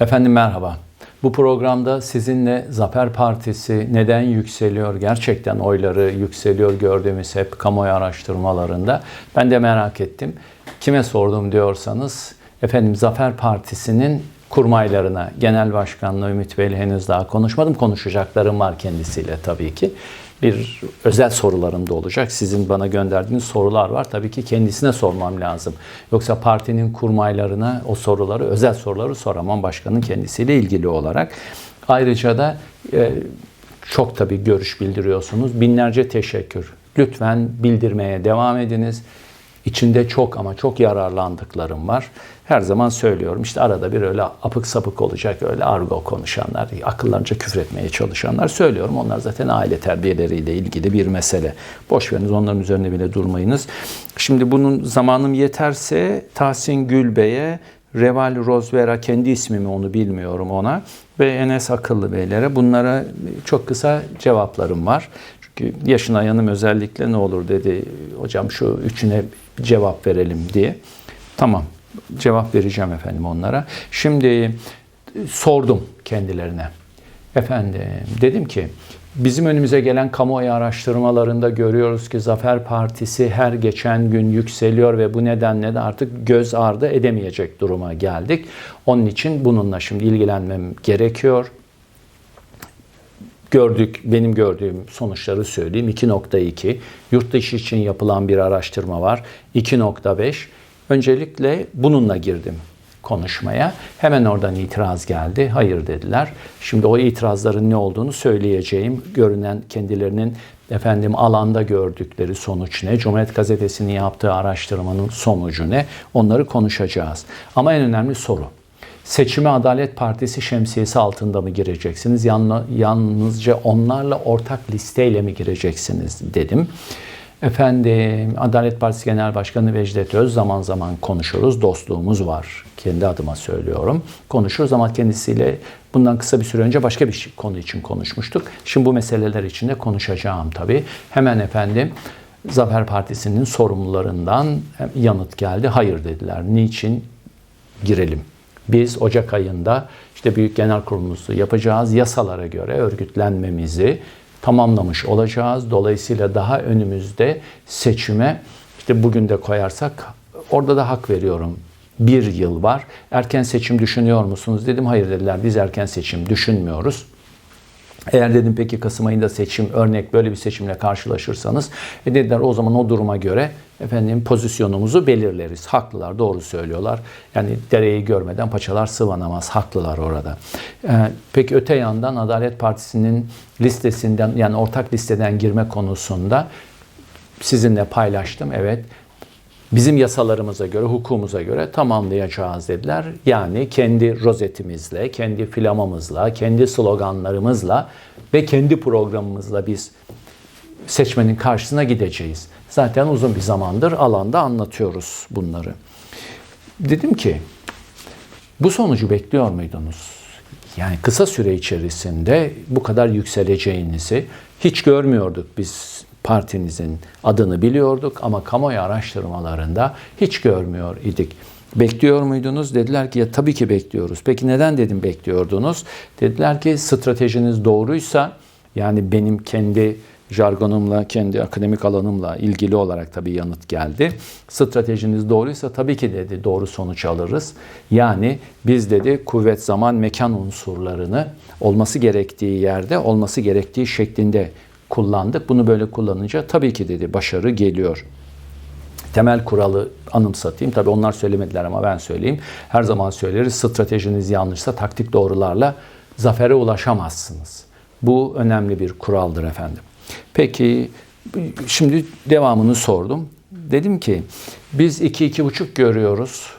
Efendim merhaba. Bu programda sizinle Zafer Partisi neden yükseliyor, gerçekten oyları yükseliyor gördüğümüz hep kamuoyu araştırmalarında. Ben de merak ettim. Kime sordum diyorsanız, efendim Zafer Partisi'nin kurmaylarına, Genel Başkanlığı Ümit Bey'le henüz daha konuşmadım. Konuşacaklarım var kendisiyle tabii ki. Bir özel sorularım da olacak. Sizin bana gönderdiğiniz sorular var. Tabii ki kendisine sormam lazım. Yoksa partinin kurmaylarına o soruları, özel soruları soramam başkanın kendisiyle ilgili olarak. Ayrıca da e, çok tabii görüş bildiriyorsunuz. Binlerce teşekkür. Lütfen bildirmeye devam ediniz. İçinde çok ama çok yararlandıklarım var. Her zaman söylüyorum işte arada bir öyle apık sapık olacak öyle argo konuşanlar, akıllarınca küfretmeye çalışanlar söylüyorum. Onlar zaten aile terbiyeleriyle ilgili bir mesele. Boş veriniz onların üzerine bile durmayınız. Şimdi bunun zamanım yeterse Tahsin Gülbey'e Reval Rozvera kendi ismimi onu bilmiyorum ona ve Enes Akıllı Beylere bunlara çok kısa cevaplarım var. Çünkü yaşına yanım özellikle ne olur dedi hocam şu üçüne cevap verelim diye. Tamam cevap vereceğim efendim onlara. Şimdi sordum kendilerine. Efendim dedim ki bizim önümüze gelen kamuoyu araştırmalarında görüyoruz ki Zafer Partisi her geçen gün yükseliyor ve bu nedenle de artık göz ardı edemeyecek duruma geldik. Onun için bununla şimdi ilgilenmem gerekiyor gördük, benim gördüğüm sonuçları söyleyeyim. 2.2. Yurt dışı için yapılan bir araştırma var. 2.5. Öncelikle bununla girdim konuşmaya. Hemen oradan itiraz geldi. Hayır dediler. Şimdi o itirazların ne olduğunu söyleyeceğim. Görünen kendilerinin efendim alanda gördükleri sonuç ne? Cumhuriyet Gazetesi'nin yaptığı araştırmanın sonucu ne? Onları konuşacağız. Ama en önemli soru. Seçime Adalet Partisi şemsiyesi altında mı gireceksiniz? Yalnızca onlarla ortak listeyle mi gireceksiniz dedim. Efendim Adalet Partisi Genel Başkanı Vecdet Öz zaman zaman konuşuruz. Dostluğumuz var. Kendi adıma söylüyorum. Konuşuruz ama kendisiyle bundan kısa bir süre önce başka bir konu için konuşmuştuk. Şimdi bu meseleler için de konuşacağım tabii. Hemen efendim Zafer Partisi'nin sorumlularından yanıt geldi. Hayır dediler. Niçin girelim? Biz Ocak ayında işte Büyük Genel Kurulumuzu yapacağız. Yasalara göre örgütlenmemizi tamamlamış olacağız. Dolayısıyla daha önümüzde seçime işte bugün de koyarsak orada da hak veriyorum. Bir yıl var. Erken seçim düşünüyor musunuz dedim. Hayır dediler biz erken seçim düşünmüyoruz. Eğer dedim peki Kasım ayında seçim örnek böyle bir seçimle karşılaşırsanız e dediler o zaman o duruma göre efendim pozisyonumuzu belirleriz. Haklılar, doğru söylüyorlar. Yani dereyi görmeden paçalar sıvanamaz. Haklılar orada. Ee, peki öte yandan Adalet Partisi'nin listesinden yani ortak listeden girme konusunda sizinle paylaştım. Evet. Bizim yasalarımıza göre, hukukumuza göre tamamlayacağız dediler. Yani kendi rozetimizle, kendi flamamızla, kendi sloganlarımızla ve kendi programımızla biz seçmenin karşısına gideceğiz. Zaten uzun bir zamandır alanda anlatıyoruz bunları. Dedim ki bu sonucu bekliyor muydunuz? Yani kısa süre içerisinde bu kadar yükseleceğinizi hiç görmüyorduk biz partinizin adını biliyorduk ama kamuoyu araştırmalarında hiç görmüyor idik. Bekliyor muydunuz? Dediler ki ya tabii ki bekliyoruz. Peki neden dedim bekliyordunuz? Dediler ki stratejiniz doğruysa yani benim kendi jargonumla, kendi akademik alanımla ilgili olarak tabii yanıt geldi. Stratejiniz doğruysa tabii ki dedi doğru sonuç alırız. Yani biz dedi kuvvet, zaman, mekan unsurlarını olması gerektiği yerde, olması gerektiği şeklinde kullandık. Bunu böyle kullanınca tabii ki dedi başarı geliyor. Temel kuralı anımsatayım. Tabii onlar söylemediler ama ben söyleyeyim. Her zaman söyleriz stratejiniz yanlışsa taktik doğrularla zafere ulaşamazsınız. Bu önemli bir kuraldır efendim. Peki şimdi devamını sordum. Dedim ki biz 2-2,5 görüyoruz.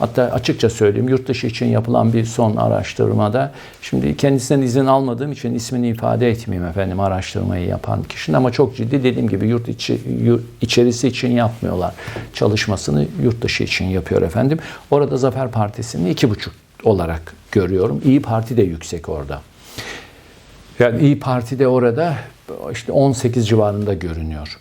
Hatta açıkça söyleyeyim yurt dışı için yapılan bir son araştırmada şimdi kendisinden izin almadığım için ismini ifade etmeyeyim efendim araştırmayı yapan kişinin ama çok ciddi dediğim gibi yurt içi yurt içerisi için yapmıyorlar. Çalışmasını yurt dışı için yapıyor efendim. Orada Zafer Partisi'ni iki buçuk olarak görüyorum. İyi Parti de yüksek orada. Yani İyi Parti de orada işte 18 civarında görünüyor.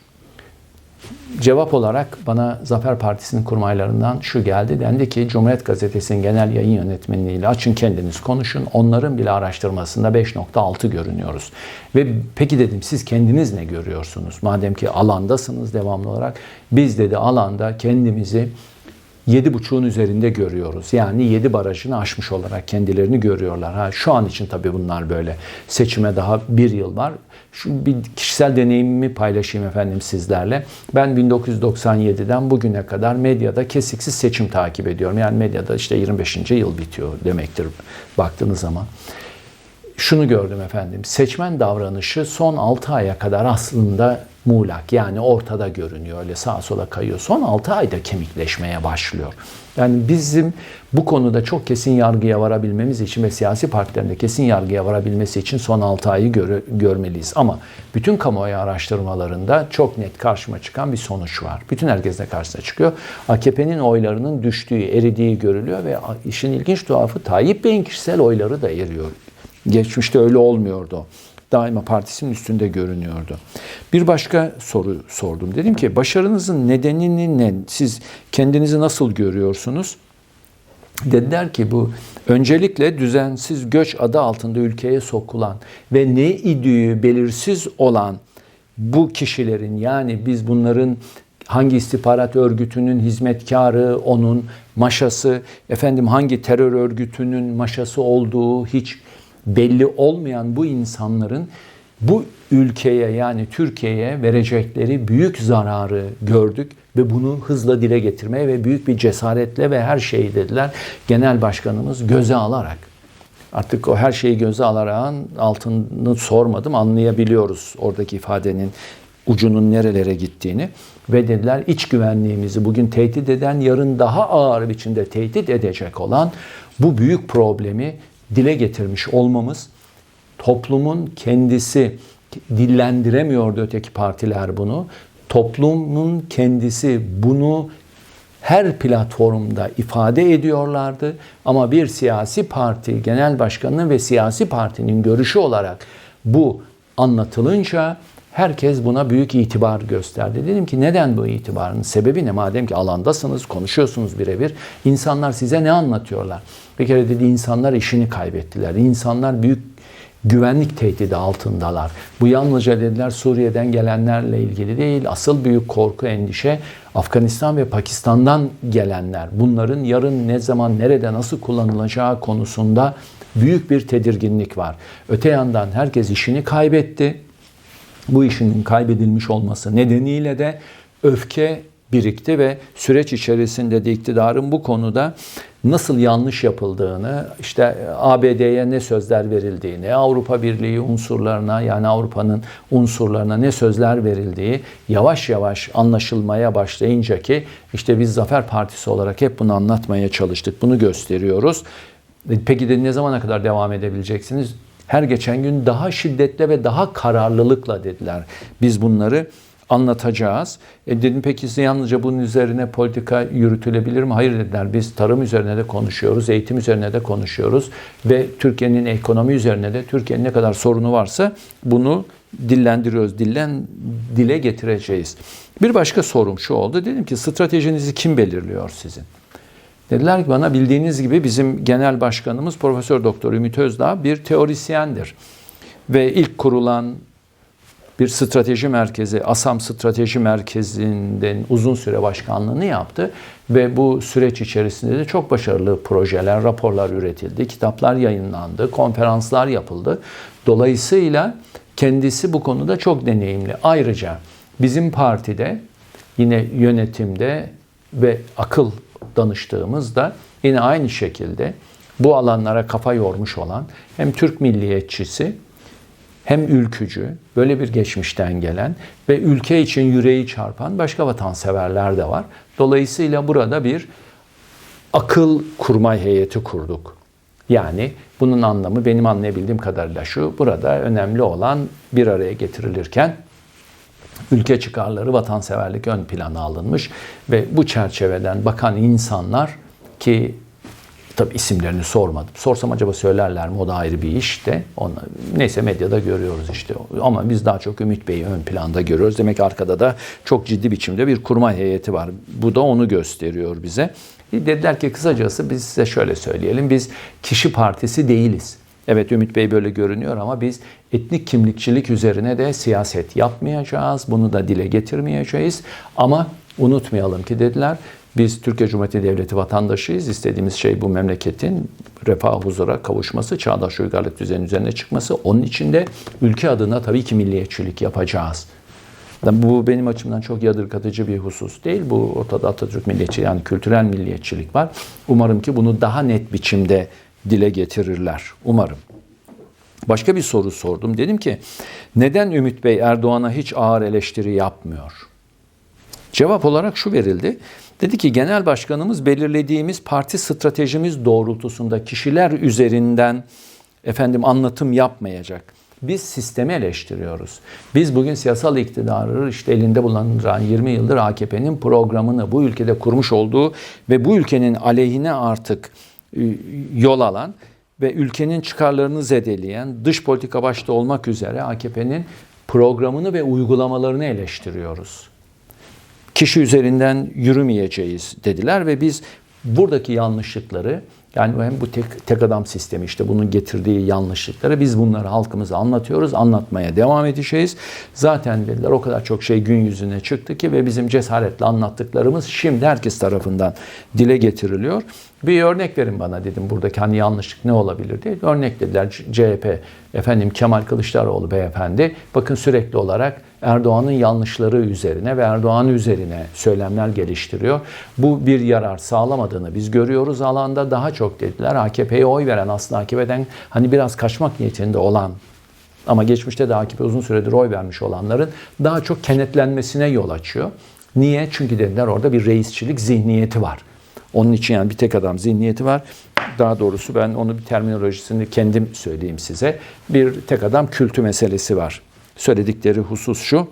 Cevap olarak bana Zafer Partisi'nin kurmaylarından şu geldi. Dendi ki Cumhuriyet Gazetesi'nin genel yayın yönetmenliğiyle açın kendiniz konuşun. Onların bile araştırmasında 5.6 görünüyoruz. Ve peki dedim siz kendiniz ne görüyorsunuz? Madem ki alandasınız devamlı olarak. Biz dedi alanda kendimizi 7.5'un üzerinde görüyoruz. Yani 7 barajını aşmış olarak kendilerini görüyorlar. Ha, şu an için tabii bunlar böyle. Seçime daha bir yıl var. Şu bir kişisel deneyimimi paylaşayım efendim sizlerle. Ben 1997'den bugüne kadar medyada kesiksiz seçim takip ediyorum. Yani medyada işte 25. yıl bitiyor demektir baktığınız zaman. Şunu gördüm efendim. Seçmen davranışı son 6 aya kadar aslında muğlak yani ortada görünüyor. Öyle sağa sola kayıyor. Son 6 ayda kemikleşmeye başlıyor. Yani bizim bu konuda çok kesin yargıya varabilmemiz için ve siyasi partilerin de kesin yargıya varabilmesi için son 6 ayı gör, görmeliyiz. Ama bütün kamuoyu araştırmalarında çok net karşıma çıkan bir sonuç var. Bütün herkes de karşısına çıkıyor. AKP'nin oylarının düştüğü, eridiği görülüyor ve işin ilginç tuhafı Tayyip Bey'in kişisel oyları da eriyor. Geçmişte öyle olmuyordu daima partisinin üstünde görünüyordu. Bir başka soru sordum. Dedim ki başarınızın nedenini ne? Siz kendinizi nasıl görüyorsunuz? Dediler ki bu öncelikle düzensiz göç adı altında ülkeye sokulan ve ne idüğü belirsiz olan bu kişilerin yani biz bunların hangi istihbarat örgütünün hizmetkarı, onun maşası, efendim hangi terör örgütünün maşası olduğu hiç belli olmayan bu insanların bu ülkeye yani Türkiye'ye verecekleri büyük zararı gördük ve bunu hızla dile getirmeye ve büyük bir cesaretle ve her şeyi dediler. Genel başkanımız göze alarak artık o her şeyi göze alarak altını sormadım anlayabiliyoruz oradaki ifadenin ucunun nerelere gittiğini ve dediler iç güvenliğimizi bugün tehdit eden yarın daha ağır biçimde tehdit edecek olan bu büyük problemi dile getirmiş olmamız toplumun kendisi dillendiremiyordu öteki partiler bunu. Toplumun kendisi bunu her platformda ifade ediyorlardı ama bir siyasi parti genel başkanının ve siyasi partinin görüşü olarak bu anlatılınca herkes buna büyük itibar gösterdi. Dedim ki neden bu itibarın sebebi ne? Madem ki alandasınız, konuşuyorsunuz birebir. insanlar size ne anlatıyorlar? Bir kere dedi insanlar işini kaybettiler. İnsanlar büyük güvenlik tehdidi altındalar. Bu yalnızca dediler Suriye'den gelenlerle ilgili değil. Asıl büyük korku, endişe Afganistan ve Pakistan'dan gelenler. Bunların yarın ne zaman, nerede, nasıl kullanılacağı konusunda büyük bir tedirginlik var. Öte yandan herkes işini kaybetti. Bu işinin kaybedilmiş olması nedeniyle de öfke birikti ve süreç içerisinde de iktidarın bu konuda nasıl yanlış yapıldığını, işte ABD'ye ne sözler verildiğini, Avrupa Birliği unsurlarına yani Avrupa'nın unsurlarına ne sözler verildiği yavaş yavaş anlaşılmaya başlayınca ki işte biz Zafer Partisi olarak hep bunu anlatmaya çalıştık. Bunu gösteriyoruz. Peki de ne zamana kadar devam edebileceksiniz? Her geçen gün daha şiddetle ve daha kararlılıkla dediler. Biz bunları anlatacağız. E dedim peki size yalnızca bunun üzerine politika yürütülebilir mi? Hayır dediler. Biz tarım üzerine de konuşuyoruz, eğitim üzerine de konuşuyoruz ve Türkiye'nin ekonomi üzerine de Türkiye'nin ne kadar sorunu varsa bunu dillendiriyoruz. Dillen dile getireceğiz. Bir başka sorum şu oldu. Dedim ki stratejinizi kim belirliyor sizin? Dediler ki bana bildiğiniz gibi bizim genel başkanımız Profesör Doktor Ümit Özdağ bir teorisyendir. Ve ilk kurulan bir strateji merkezi, ASAM Strateji Merkezi'nden uzun süre başkanlığını yaptı ve bu süreç içerisinde de çok başarılı projeler, raporlar üretildi, kitaplar yayınlandı, konferanslar yapıldı. Dolayısıyla kendisi bu konuda çok deneyimli. Ayrıca bizim partide yine yönetimde ve akıl danıştığımızda yine aynı şekilde bu alanlara kafa yormuş olan hem Türk milliyetçisi hem ülkücü, böyle bir geçmişten gelen ve ülke için yüreği çarpan başka vatanseverler de var. Dolayısıyla burada bir akıl kurmay heyeti kurduk. Yani bunun anlamı benim anlayabildiğim kadarıyla şu, burada önemli olan bir araya getirilirken ülke çıkarları, vatanseverlik ön plana alınmış ve bu çerçeveden bakan insanlar ki Tabi isimlerini sormadım. Sorsam acaba söylerler mi? O da ayrı bir iş de. Onu, neyse medyada görüyoruz işte. Ama biz daha çok Ümit Bey'i ön planda görüyoruz. Demek arkada da çok ciddi biçimde bir kurmay heyeti var. Bu da onu gösteriyor bize. Dediler ki kısacası biz size şöyle söyleyelim. Biz kişi partisi değiliz. Evet Ümit Bey böyle görünüyor ama biz etnik kimlikçilik üzerine de siyaset yapmayacağız. Bunu da dile getirmeyeceğiz. Ama unutmayalım ki dediler biz Türkiye Cumhuriyeti Devleti vatandaşıyız. İstediğimiz şey bu memleketin refah huzura kavuşması, çağdaş uygarlık düzeni üzerine çıkması. Onun için de ülke adına tabii ki milliyetçilik yapacağız. Bu benim açımdan çok yadırgatıcı bir husus değil. Bu ortada Atatürk milliyetçi yani kültürel milliyetçilik var. Umarım ki bunu daha net biçimde dile getirirler. Umarım. Başka bir soru sordum. Dedim ki neden Ümit Bey Erdoğan'a hiç ağır eleştiri yapmıyor? Cevap olarak şu verildi. Dedi ki genel başkanımız belirlediğimiz parti stratejimiz doğrultusunda kişiler üzerinden efendim anlatım yapmayacak. Biz sistemi eleştiriyoruz. Biz bugün siyasal iktidarı işte elinde bulunan 20 yıldır AKP'nin programını bu ülkede kurmuş olduğu ve bu ülkenin aleyhine artık yol alan ve ülkenin çıkarlarını zedeleyen dış politika başta olmak üzere AKP'nin programını ve uygulamalarını eleştiriyoruz kişi üzerinden yürümeyeceğiz dediler ve biz buradaki yanlışlıkları yani hem bu tek, tek adam sistemi işte bunun getirdiği yanlışlıkları biz bunları halkımıza anlatıyoruz, anlatmaya devam edeceğiz. Zaten dediler o kadar çok şey gün yüzüne çıktı ki ve bizim cesaretle anlattıklarımız şimdi herkes tarafından dile getiriliyor. Bir örnek verin bana dedim buradaki hani yanlışlık ne olabilir diye. Örnek dediler CHP, efendim Kemal Kılıçdaroğlu beyefendi bakın sürekli olarak Erdoğan'ın yanlışları üzerine ve Erdoğan üzerine söylemler geliştiriyor. Bu bir yarar sağlamadığını biz görüyoruz alanda. Daha çok dediler AKP'ye oy veren aslında AKP'den hani biraz kaçmak niyetinde olan ama geçmişte de AKP uzun süredir oy vermiş olanların daha çok kenetlenmesine yol açıyor. Niye? Çünkü dediler orada bir reisçilik zihniyeti var. Onun için yani bir tek adam zihniyeti var. Daha doğrusu ben onu bir terminolojisini kendim söyleyeyim size. Bir tek adam kültü meselesi var. Söyledikleri husus şu.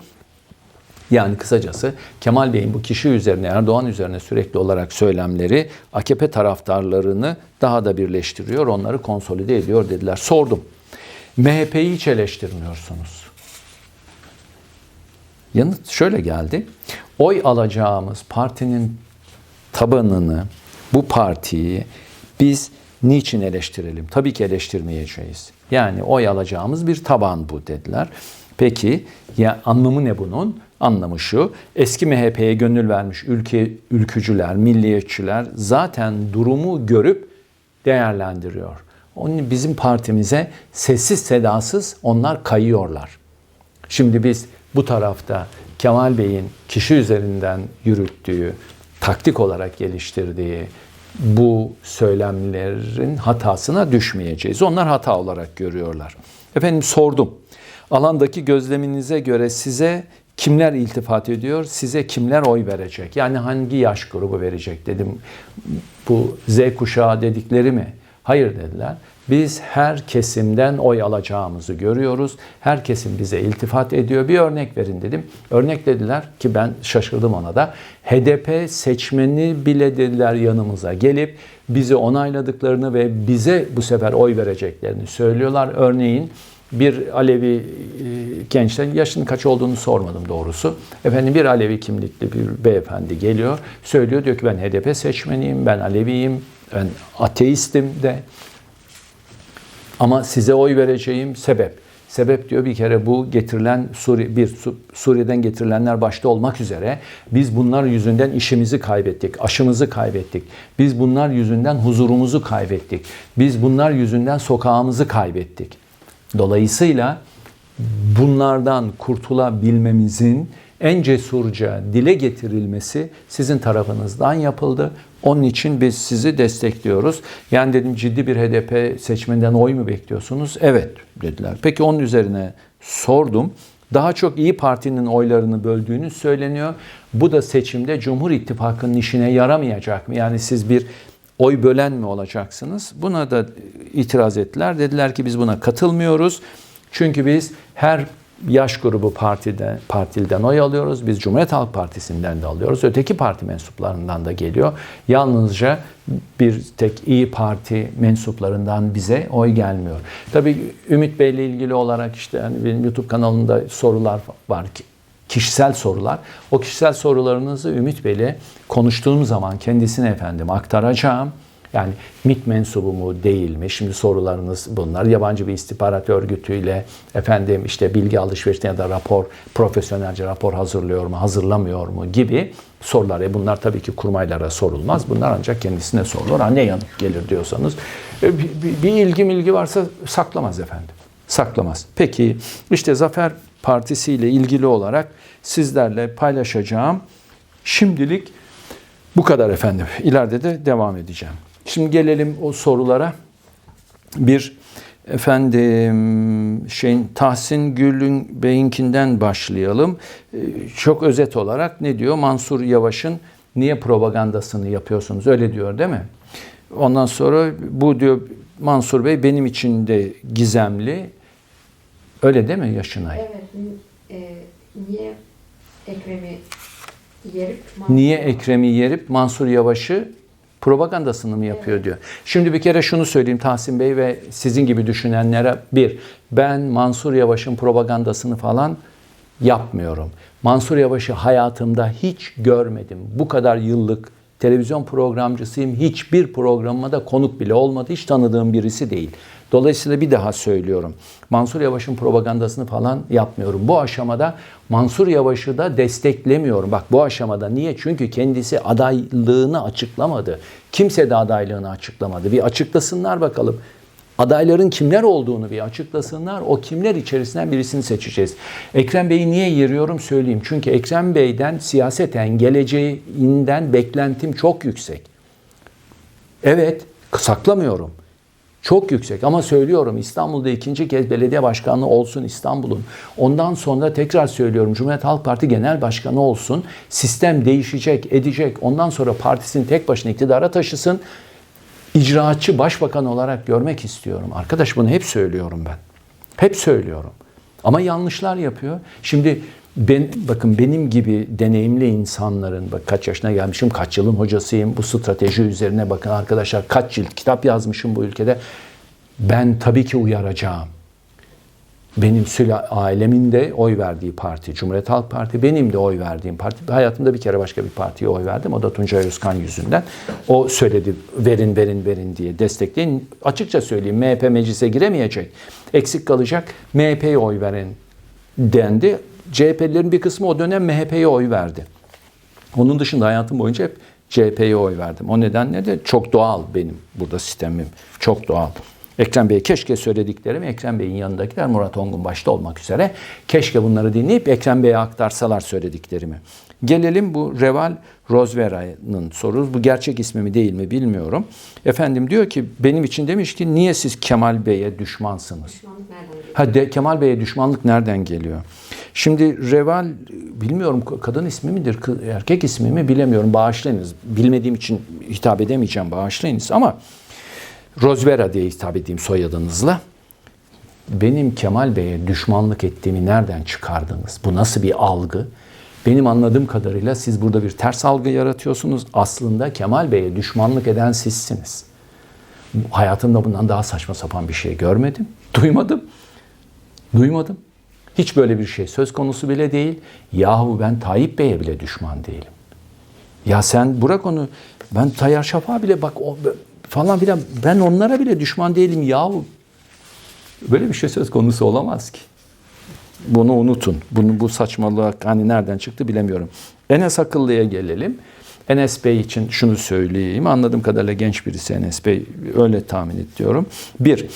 Yani kısacası Kemal Bey'in bu kişi üzerine, Erdoğan üzerine sürekli olarak söylemleri AKP taraftarlarını daha da birleştiriyor, onları konsolide ediyor dediler. Sordum. MHP'yi hiç eleştirmiyorsunuz. Yanıt şöyle geldi. Oy alacağımız partinin tabanını, bu partiyi biz niçin eleştirelim? Tabii ki eleştirmeyeceğiz. Yani oy alacağımız bir taban bu dediler. Peki ya anlamı ne bunun? Anlamı şu. Eski MHP'ye gönül vermiş ülke ülkücüler, milliyetçiler zaten durumu görüp değerlendiriyor. Onun bizim partimize sessiz sedasız onlar kayıyorlar. Şimdi biz bu tarafta Kemal Bey'in kişi üzerinden yürüttüğü, taktik olarak geliştirdiği bu söylemlerin hatasına düşmeyeceğiz. Onlar hata olarak görüyorlar. Efendim sordum. Alandaki gözleminize göre size kimler iltifat ediyor, size kimler oy verecek? Yani hangi yaş grubu verecek dedim. Bu Z kuşağı dedikleri mi? Hayır dediler. Biz her kesimden oy alacağımızı görüyoruz. Her kesim bize iltifat ediyor. Bir örnek verin dedim. Örnek dediler ki ben şaşırdım ona da. HDP seçmeni bile dediler yanımıza gelip bizi onayladıklarını ve bize bu sefer oy vereceklerini söylüyorlar. Örneğin bir Alevi e, gençten yaşının kaç olduğunu sormadım doğrusu. Efendim bir Alevi kimlikli bir beyefendi geliyor. Söylüyor diyor ki ben HDP seçmeniyim, ben Aleviyim, ben ateistim de. Ama size oy vereceğim sebep. Sebep diyor bir kere bu getirilen Suri, bir Suriye'den getirilenler başta olmak üzere biz bunlar yüzünden işimizi kaybettik, aşımızı kaybettik. Biz bunlar yüzünden huzurumuzu kaybettik. Biz bunlar yüzünden sokağımızı kaybettik. Dolayısıyla bunlardan kurtulabilmemizin en cesurca dile getirilmesi sizin tarafınızdan yapıldı. Onun için biz sizi destekliyoruz. Yani dedim ciddi bir HDP seçmeninden oy mu bekliyorsunuz? Evet dediler. Peki onun üzerine sordum. Daha çok İyi Parti'nin oylarını böldüğünü söyleniyor. Bu da seçimde Cumhur İttifakı'nın işine yaramayacak mı? Yani siz bir oy bölen mi olacaksınız? Buna da itiraz ettiler. Dediler ki biz buna katılmıyoruz. Çünkü biz her yaş grubu partide, partilden oy alıyoruz. Biz Cumhuriyet Halk Partisi'nden de alıyoruz. Öteki parti mensuplarından da geliyor. Yalnızca bir tek iyi Parti mensuplarından bize oy gelmiyor. Tabii Ümit Bey'le ilgili olarak işte hani benim YouTube kanalımda sorular var ki kişisel sorular. O kişisel sorularınızı Ümit Bey'le konuştuğum zaman kendisine efendim aktaracağım. Yani MİT mensubu mu değil mi? Şimdi sorularınız bunlar. Yabancı bir istihbarat örgütüyle efendim işte bilgi alışverişine ya da rapor, profesyonelce rapor hazırlıyor mu, hazırlamıyor mu gibi sorular. E bunlar tabii ki kurmaylara sorulmaz. Bunlar ancak kendisine sorulur. Ha ne yanıt gelir diyorsanız. E, bir, bir, bir ilgi milgi varsa saklamaz efendim. Saklamaz. Peki işte Zafer Partisi ile ilgili olarak sizlerle paylaşacağım. Şimdilik bu kadar efendim. İleride de devam edeceğim. Şimdi gelelim o sorulara. Bir efendim şeyin Tahsin Gül'ün Bey'inkinden başlayalım. Ee, Çok özet olarak ne diyor? Mansur Yavaş'ın niye propagandasını yapıyorsunuz? Öyle diyor değil mi? Ondan sonra bu diyor Mansur Bey benim için de gizemli. Öyle değil mi Yaşınay? Evet. E, niye Ekrem'i yerip Niye Ekrem'i yerip Mansur Yavaş'ı propagandasını mı yapıyor diyor. Şimdi bir kere şunu söyleyeyim Tahsin Bey ve sizin gibi düşünenlere bir, ben Mansur Yavaş'ın propagandasını falan yapmıyorum. Mansur Yavaş'ı hayatımda hiç görmedim. Bu kadar yıllık televizyon programcısıyım. Hiçbir programıma da konuk bile olmadı. Hiç tanıdığım birisi değil. Dolayısıyla bir daha söylüyorum. Mansur Yavaş'ın propagandasını falan yapmıyorum. Bu aşamada Mansur Yavaş'ı da desteklemiyorum. Bak bu aşamada niye? Çünkü kendisi adaylığını açıklamadı. Kimse de adaylığını açıklamadı. Bir açıklasınlar bakalım. Adayların kimler olduğunu bir açıklasınlar. O kimler içerisinden birisini seçeceğiz. Ekrem Bey'i niye yeriyorum söyleyeyim. Çünkü Ekrem Bey'den siyaseten geleceğinden beklentim çok yüksek. Evet, saklamıyorum. Çok yüksek ama söylüyorum İstanbul'da ikinci kez belediye başkanlığı olsun İstanbul'un. Ondan sonra tekrar söylüyorum Cumhuriyet Halk Parti Genel Başkanı olsun. Sistem değişecek, edecek. Ondan sonra partisini tek başına iktidara taşısın. İcraatçı başbakan olarak görmek istiyorum. Arkadaş bunu hep söylüyorum ben. Hep söylüyorum. Ama yanlışlar yapıyor. Şimdi ben bakın benim gibi deneyimli insanların bak kaç yaşına gelmişim, kaç yılın hocasıyım. Bu strateji üzerine bakın arkadaşlar kaç yıl kitap yazmışım bu ülkede. Ben tabii ki uyaracağım. Benim süla ailemin de oy verdiği parti, Cumhuriyet Halk Parti, benim de oy verdiğim parti. Hayatımda bir kere başka bir partiye oy verdim. O da Tuncay Özkan yüzünden. O söyledi verin verin verin diye destekleyin. Açıkça söyleyeyim MHP meclise giremeyecek. Eksik kalacak. MHP'ye oy verin dendi. CHP'lilerin bir kısmı o dönem MHP'ye oy verdi. Onun dışında hayatım boyunca hep CHP'ye oy verdim. O nedenle de çok doğal benim burada sistemim. Çok doğal. Ekrem Bey keşke söylediklerimi Ekrem Bey'in yanındakiler Murat Ongun başta olmak üzere keşke bunları dinleyip Ekrem Bey'e aktarsalar söylediklerimi. Gelelim bu Reval Rozvera'nın sorusu. Bu gerçek ismi mi değil mi bilmiyorum. Efendim diyor ki benim için demiş ki niye siz Kemal Bey'e düşmansınız? düşmanlık nereden geliyor? Ha de, Kemal Bey'e düşmanlık nereden geliyor? Şimdi Reval bilmiyorum kadın ismi midir, erkek ismi mi bilemiyorum. Bağışlayınız. Bilmediğim için hitap edemeyeceğim. Bağışlayınız ama Rozvera diye hitap edeyim soyadınızla. Benim Kemal Bey'e düşmanlık ettiğimi nereden çıkardınız? Bu nasıl bir algı? Benim anladığım kadarıyla siz burada bir ters algı yaratıyorsunuz. Aslında Kemal Bey'e düşmanlık eden sizsiniz. Hayatımda bundan daha saçma sapan bir şey görmedim, duymadım. Duymadım. Hiç böyle bir şey söz konusu bile değil. Yahu ben Tayyip Bey'e bile düşman değilim. Ya sen bırak onu. Ben Tayyar Şafak'a bile bak o, falan filan ben onlara bile düşman değilim yahu. Böyle bir şey söz konusu olamaz ki. Bunu unutun. Bunu bu saçmalık hani nereden çıktı bilemiyorum. Enes Akıllı'ya gelelim. Enes Bey için şunu söyleyeyim. Anladığım kadarıyla genç birisi Enes Bey. Öyle tahmin ediyorum. Bir,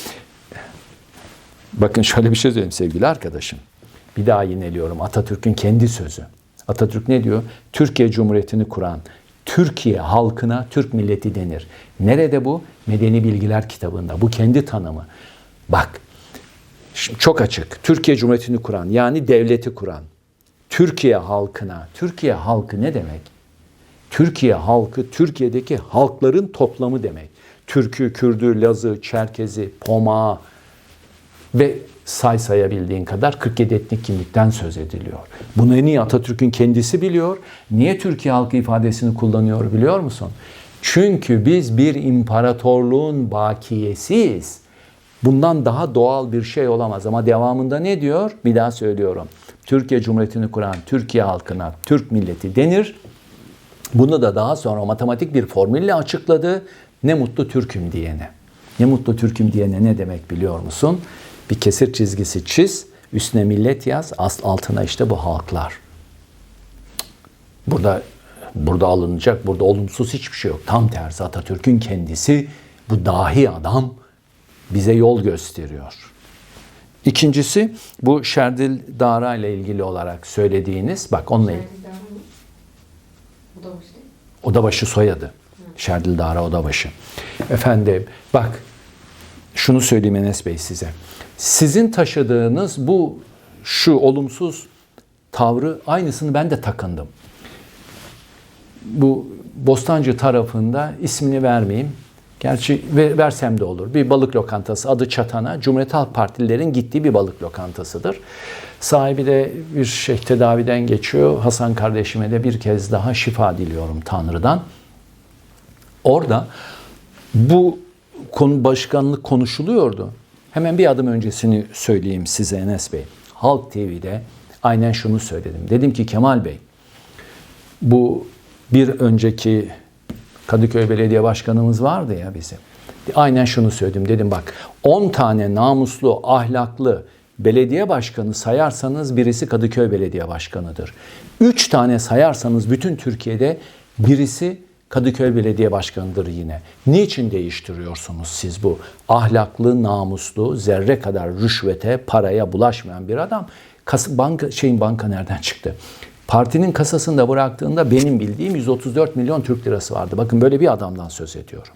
bakın şöyle bir şey söyleyeyim sevgili arkadaşım. Bir daha yineliyorum. Atatürk'ün kendi sözü. Atatürk ne diyor? Türkiye Cumhuriyeti'ni kuran Türkiye halkına Türk milleti denir. Nerede bu? Medeni Bilgiler kitabında. Bu kendi tanımı. Bak çok açık. Türkiye Cumhuriyeti'ni kuran yani devleti kuran Türkiye halkına, Türkiye halkı ne demek? Türkiye halkı Türkiye'deki halkların toplamı demek. Türkü, Kürdü, Lazı, Çerkezi, Pomağı, Ve say sayabildiğin kadar 47 etnik kimlikten söz ediliyor. Bunu en iyi Atatürk'ün kendisi biliyor. Niye Türkiye halkı ifadesini kullanıyor biliyor musun? Çünkü biz bir imparatorluğun bakiyesiyiz. Bundan daha doğal bir şey olamaz. Ama devamında ne diyor? Bir daha söylüyorum. Türkiye Cumhuriyeti'ni kuran Türkiye halkına Türk milleti denir. Bunu da daha sonra matematik bir formülle açıkladı. Ne mutlu Türk'üm diyene. Ne mutlu Türk'üm diyene ne demek biliyor musun? Bir kesir çizgisi çiz, üstüne millet yaz, altına işte bu halklar. Burada burada alınacak, burada olumsuz hiçbir şey yok. Tam tersi Atatürk'ün kendisi bu dahi adam bize yol gösteriyor. İkincisi bu Şerdil Dara ile ilgili olarak söylediğiniz, bak onunla ilgili. Odabaşı soyadı. Şerdil Dara Odabaşı. Efendim bak şunu söyleyeyim Enes Bey size. Sizin taşıdığınız bu şu olumsuz tavrı aynısını ben de takındım. Bu Bostancı tarafında ismini vermeyeyim. Gerçi ve- versem de olur. Bir balık lokantası adı Çatana. Cumhuriyet Halk Partililerin gittiği bir balık lokantasıdır. Sahibi de bir şey tedaviden geçiyor. Hasan kardeşime de bir kez daha şifa diliyorum Tanrı'dan. Orada bu konu başkanlık konuşuluyordu. Hemen bir adım öncesini söyleyeyim size Enes Bey. Halk TV'de aynen şunu söyledim. Dedim ki Kemal Bey bu bir önceki Kadıköy Belediye Başkanımız vardı ya bizim. Aynen şunu söyledim. Dedim bak 10 tane namuslu, ahlaklı belediye başkanı sayarsanız birisi Kadıköy Belediye Başkanı'dır. 3 tane sayarsanız bütün Türkiye'de birisi Kadıköy Belediye Başkanı'dır yine. Niçin değiştiriyorsunuz siz bu ahlaklı, namuslu, zerre kadar rüşvete, paraya bulaşmayan bir adam? Kas, banka, şeyin banka nereden çıktı? Partinin kasasında bıraktığında benim bildiğim 134 milyon Türk lirası vardı. Bakın böyle bir adamdan söz ediyorum.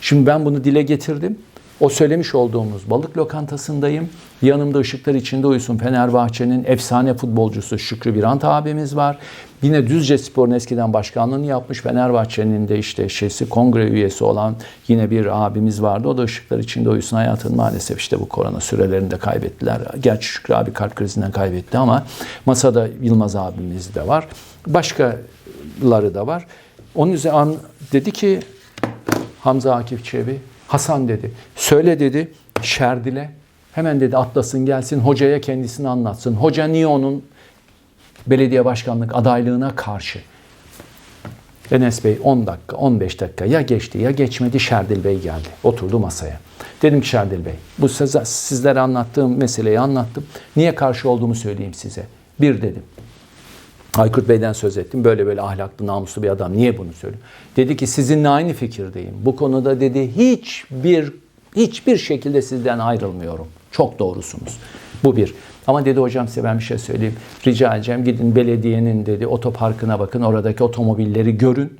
Şimdi ben bunu dile getirdim. O söylemiş olduğumuz balık lokantasındayım. Yanımda ışıklar içinde uyusun Fenerbahçe'nin efsane futbolcusu Şükrü Birant abimiz var. Yine Düzce Spor'un eskiden başkanlığını yapmış. Fenerbahçe'nin de işte şeysi kongre üyesi olan yine bir abimiz vardı. O da ışıklar içinde uyusun hayatını maalesef işte bu korona sürelerinde kaybettiler. Gerçi Şükrü abi kalp krizinden kaybetti ama masada Yılmaz abimiz de var. Başkaları da var. Onun üzerine dedi ki Hamza Akif Çebi, Hasan dedi. Söyle dedi Şerdil'e. Hemen dedi atlasın gelsin hocaya kendisini anlatsın. Hoca niye onun belediye başkanlık adaylığına karşı? Enes Bey 10 dakika, 15 dakika ya geçti ya geçmedi Şerdil Bey geldi. Oturdu masaya. Dedim ki Şerdil Bey, bu size, sizlere anlattığım meseleyi anlattım. Niye karşı olduğumu söyleyeyim size. Bir dedim. Aykut Bey'den söz ettim. Böyle böyle ahlaklı, namuslu bir adam. Niye bunu söylüyor? Dedi ki sizinle aynı fikirdeyim. Bu konuda dedi hiçbir hiçbir şekilde sizden ayrılmıyorum. Çok doğrusunuz. Bu bir. Ama dedi hocam size ben bir şey söyleyeyim. Rica edeceğim gidin belediyenin dedi otoparkına bakın. Oradaki otomobilleri görün.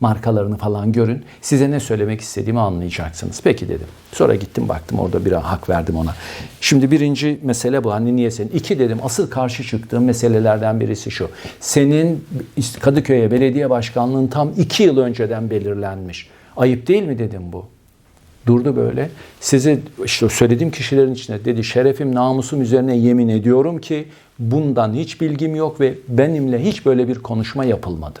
Markalarını falan görün. Size ne söylemek istediğimi anlayacaksınız. Peki dedim. Sonra gittim baktım orada bir hak verdim ona. Şimdi birinci mesele bu. Hani niye senin? İki dedim asıl karşı çıktığım meselelerden birisi şu. Senin Kadıköy'e belediye başkanlığın tam iki yıl önceden belirlenmiş. Ayıp değil mi dedim bu? Durdu böyle. Size işte söylediğim kişilerin içinde dedi şerefim namusum üzerine yemin ediyorum ki bundan hiç bilgim yok ve benimle hiç böyle bir konuşma yapılmadı.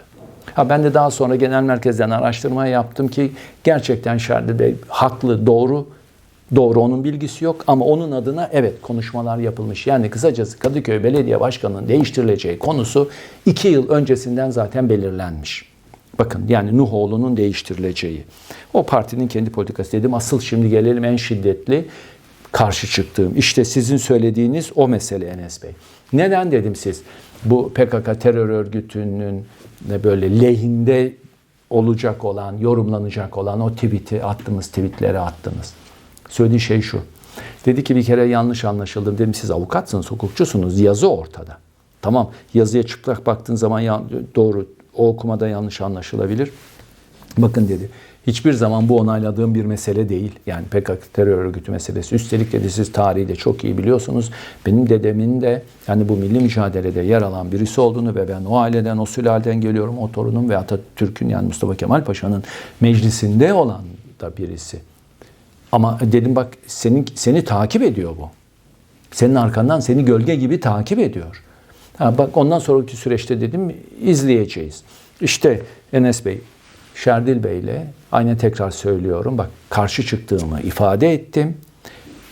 Ha ben de daha sonra genel merkezden araştırma yaptım ki gerçekten Şerdil Bey haklı, doğru. Doğru onun bilgisi yok ama onun adına evet konuşmalar yapılmış. Yani kısacası Kadıköy Belediye Başkanı'nın değiştirileceği konusu iki yıl öncesinden zaten belirlenmiş. Bakın yani Nuhoğlu'nun değiştirileceği. O partinin kendi politikası dedim. Asıl şimdi gelelim en şiddetli karşı çıktığım. İşte sizin söylediğiniz o mesele Enes Bey. Neden dedim siz? Bu PKK terör örgütünün ne böyle lehinde olacak olan, yorumlanacak olan o tweet'i attınız, tweetleri attınız. Söylediği şey şu. Dedi ki bir kere yanlış anlaşıldım. Dedim siz avukatsınız, hukukçusunuz. Yazı ortada. Tamam yazıya çıplak baktığın zaman ya, doğru o okumada yanlış anlaşılabilir. Bakın dedi. Hiçbir zaman bu onayladığım bir mesele değil. Yani PKK terör örgütü meselesi. Üstelik dedi siz tarihi de çok iyi biliyorsunuz. Benim dedemin de yani bu milli mücadelede yer alan birisi olduğunu ve ben o aileden, o sülaleden geliyorum. O torunum ve Atatürk'ün yani Mustafa Kemal Paşa'nın meclisinde olan da birisi. Ama dedim bak senin, seni takip ediyor bu. Senin arkandan seni gölge gibi takip ediyor. Ha, bak ondan sonraki süreçte dedim izleyeceğiz. İşte Enes Bey, Şerdil Bey'le aynı tekrar söylüyorum. Bak karşı çıktığımı ifade ettim.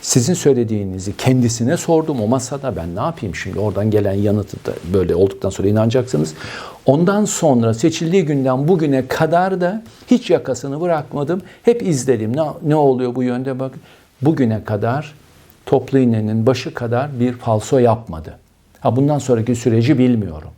Sizin söylediğinizi kendisine sordum o masada. Ben ne yapayım şimdi? Oradan gelen yanıtı da böyle olduktan sonra inanacaksınız. Ondan sonra seçildiği günden bugüne kadar da hiç yakasını bırakmadım. Hep izledim. Ne, ne oluyor bu yönde bak. Bugüne kadar toplu iğnenin başı kadar bir falso yapmadı. Ha bundan sonraki süreci bilmiyorum.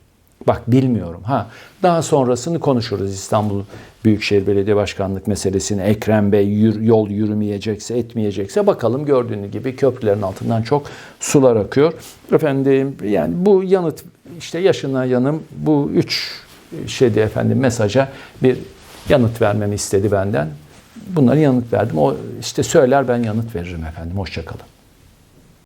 Bak bilmiyorum. Ha daha sonrasını konuşuruz İstanbul Büyükşehir Belediye Başkanlık meselesini. Ekrem Bey yür- yol yürümeyecekse, etmeyecekse bakalım gördüğünüz gibi köprülerin altından çok sular akıyor. Efendim yani bu yanıt işte yaşına yanım bu üç şeyde efendim mesaja bir yanıt vermemi istedi benden. Bunları yanıt verdim. O işte söyler ben yanıt veririm efendim. Hoşçakalın.